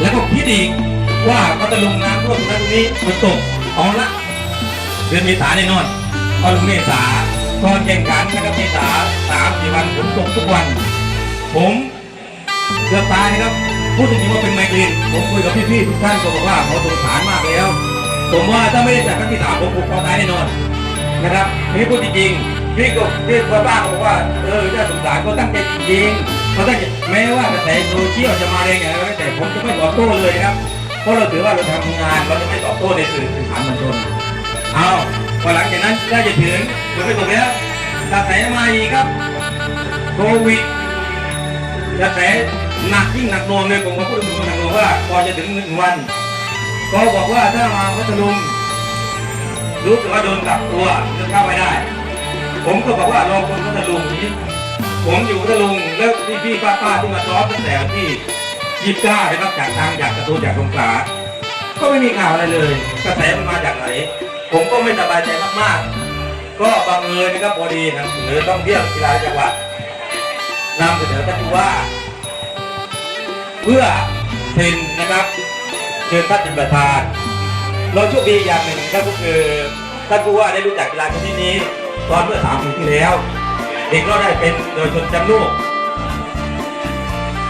แล้วพรุ่าก็จะลงน้ำร่วมนั้นนี้ฝนตกเอาละเดือนเมษาแน่นอนพอถึงเมษาตอนแข่งขันนะครับเมษาสามสี่วันฝนตกทุกวัน ผมเกือบตายนะครับพูดจริงๆว่าเป็นไมเกรนผมคุยกับพี่ๆทุกท่านก็บอกว่าเขาสงสารมากแล้ว ผมว่าถ้าไม่ได้จัดครั้งที่สามผมคงคอตายแน่นอนนะครับนี่พูดจริงๆพี่ก็พี่ก็บ้าบอกว่าเออถ้าสงสารก็ตั้งใจจริง ๆเขาตั้งใจแม้ว่ากระแสโซเชียลจะมาแรงไงก็แล้วแต่ผมจะไม่ตอบโต้เลยครับ เพราะเราถือว่าเราทำงานเราจะไม่ตอบโต้ในสื่อสื่อสารมวลชนเอาพอหลังจากนั้นได้จะถึงถึงไม่ตกแล้วกระแสมาอีกครับโควิดกระแสหนักยิ่งหนักหน่วงเลยผมก็พูดถึงหนักหน่วงว่าพอจะถึงหนึ่งวันก็บอกว่าถ้ามาพัทลุงรู้สึกว่าโดนกักตัวเดินเข้าไม่ได้ ผมก็บอกว่าลองคนพัทลุงนี้ ผมอยู่พัทลุงแล้วพี่พี่ป้าป้าที่มาซ้อมตั้งแต่ที่ยิบก้านะครับจากทางจากกระตูจากสงขลาก็ไม่มีข่าวอะไรเลย กระแสมันมาจากไหน ผมก็ไม่สบายใจมากๆ ก็บังเอิญนะครับพอดีหนังสือต้องเที่ยวกีฬาจังหวัดนำเสนอท่านผู้ว่า เพื่อเซ็นนะครับ เชิญท่านเป็นประธาน เราโชคดีอย่างหนึ่งก็คือท่านผู้ว่าได้รู้จักกีฬาชนิดนี้ ตอนเมื่อสามปีที่แล้ว เด็กก็ได้เป็นเยชนแชมป์โลก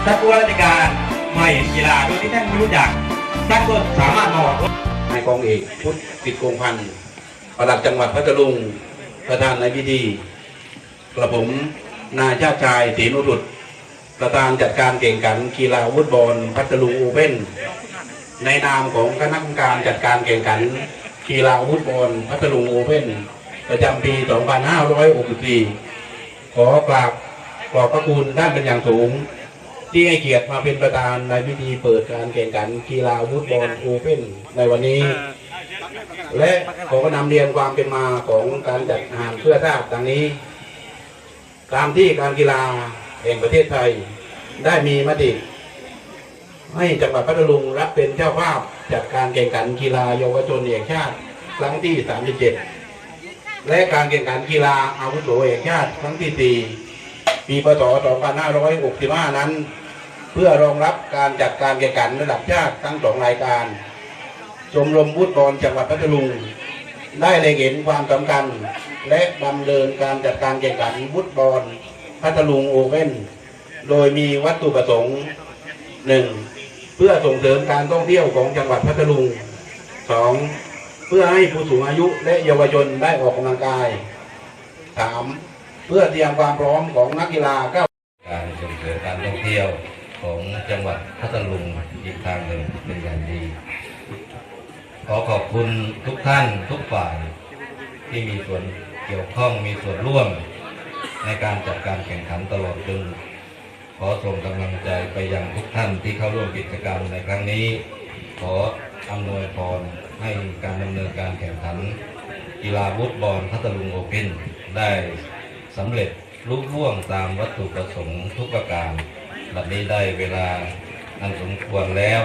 ท่านผู้ว่าราชการมาเห็นกีฬาโดยที่ท่านไม่รู้จักท่านก็สามารถมาบอกนายกองเอกพุทธกิจโกงพันธ์ปลัดจังหวัดพัทลุงประธานในพิธีกระผมนายชาติชายศรีนุรุตประธานจัดการเก่งขันกีฬาฟุตบอลพัทลุงโอเพ่นในนามของคณะกรรมการจัดการแข่งขันกีฬาฟุตบอลพัทลุงโอเพ่นประจำปี 2564 ขอกราบขอบพระคุณท่านเป็นอย่างสูง ที่ให้เกียรติมาเป็นประธานในพิธีเปิดการแข่งขันกีฬาฟุตบอลโอเพ่นในวันนี้ และขอนำเรียนความเป็นมาของการจัดงานเพื่อทราบดังนี้ ตามที่การกีฬาแห่งประเทศไทยได้มีมติ ให้จังหวัดพัทลุงรับเป็นเจ้าภาพจัดการแข่งขันกีฬาเยาวชนแห่งชาติครั้งที่ 37 และการแข่งขันกีฬาอาวุโสแห่งชาติครั้งที่ 4 ปีพศ 2565 นั้น เพื่อรองรับการจัดการแข่งขันระดับชาติทั้งสองรายการ ชมรมฟุตบอลจังหวัดพัทลุง ได้เล็งเห็นความสำคัญ และดำเนินการจัดการแข่งขันฟุตบอลพัทลุงโอเว่นโดยมีวัตถุประสงค์หนึ่งเพื่อส่งเสริมการท่องเที่ยวของจังหวัดพัทลุงสอง เพื่อให้ผู้สูงอายุและเยาวชนได้ออกกำลังกายสามเพื่อเตรียมความพร้อมของนักกีฬาก้าวการส่งเสริมการท่องเที่ยวของจังหวัดพัทลุงอีกทางหนึ่งเป็นอย่างดี ขอขอบคุณทุกท่านทุกฝ่ายที่มีส่วนเกี่ยวข้องมีส่วนร่วมในการจัดการแข่งขันตลอดจนขอส่งกำลังใจไปยังทุกท่านที่เข้าร่วมกิจกรรมในครั้งนี้ ขออำนวยพรให้การดำเนินการแข่งขัน กีฬาฟุตบอลพัทลุงโอเพ่นได้สำเร็จลุล่วงตามวัตถุประสงค์ทุกประการบัดนี้ได้เวลาอันสมควรแล้ว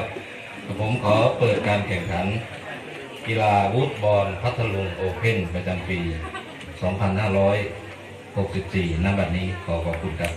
ผมขอเปิดการแข่งขัน กีฬาวูดบอลพัทลุงโอเพ่นประจำปี 2564ณบัดนี้ขอขอบคุณครับ